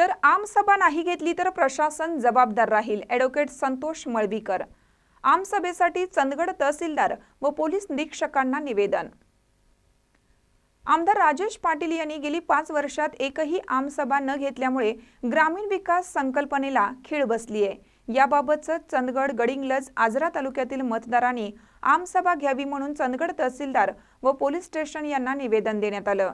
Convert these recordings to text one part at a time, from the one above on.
तर आमसभा नाही घेतली तर प्रशासन जबाबदार राहील ॲडव्होकेट संतोष मळवीकर. आमसभेसाठी चंदगड तहसीलदार व पोलीस निरीक्षकांना निवेदन. आमदार राजेश पाटील यांनी गेली पाच वर्षात एकही आमसभा न घेतल्यामुळे ग्रामीण विकास संकल्पनेला खीळ बसली आहे याबाबतचं चंदगड गडिंगलज आजरा तालुक्यातील मतदारांनी आमसभा घ्यावी म्हणून चंदगड तहसीलदार व पोलीस स्टेशन यांना निवेदन देण्यात आलं.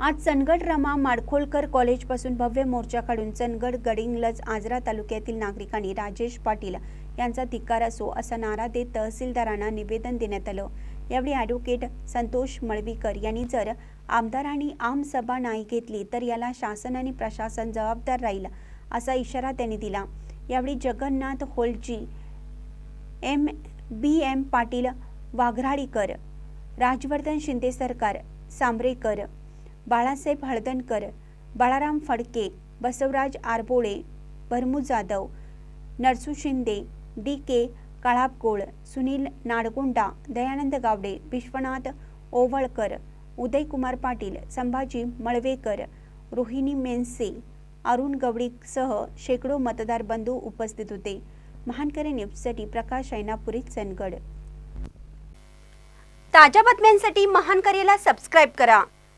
आज चनगड रमा माडखोलकर कॉलेजपासून भव्य मोर्चा काढून चनगड गडिंगलज आजरा तालुक्यातील नागरिकांनी राजेश पाटील यांचा धिक्कार असो असा नारा देत तहसीलदारांना निवेदन देण्यात आलं. यावेळी ॲडव्होकेट संतोष मळवीकर यांनी जर आमदारांनी आमसभा नाही घेतली तर याला शासन आणि प्रशासन जबाबदार राहील असा इशारा त्यांनी दिला. यावेळी Jagannath Holji M B M Patil Vagharalikar Rajvardhan Shinde Sarkar Sambrekar Balasaheb Haldankar Balaram Phadke Basavaraj Arbole Bharmu Jadhav Narsu Shinde D K Kalapkol Sunil Nadgunda Dayanand Gawade Vishwanath Owalkar Udaykumar Patil Sambhaji Malvekar Rohini Mense Arun गवळीसह शेकडो मतदार बंधू उपस्थित होते. महानकरे न्यूजसाठी प्रकाश ऐनापुरी चंदगड. ताज्या बातम्यांसाठी महानकरेला subscribe करा.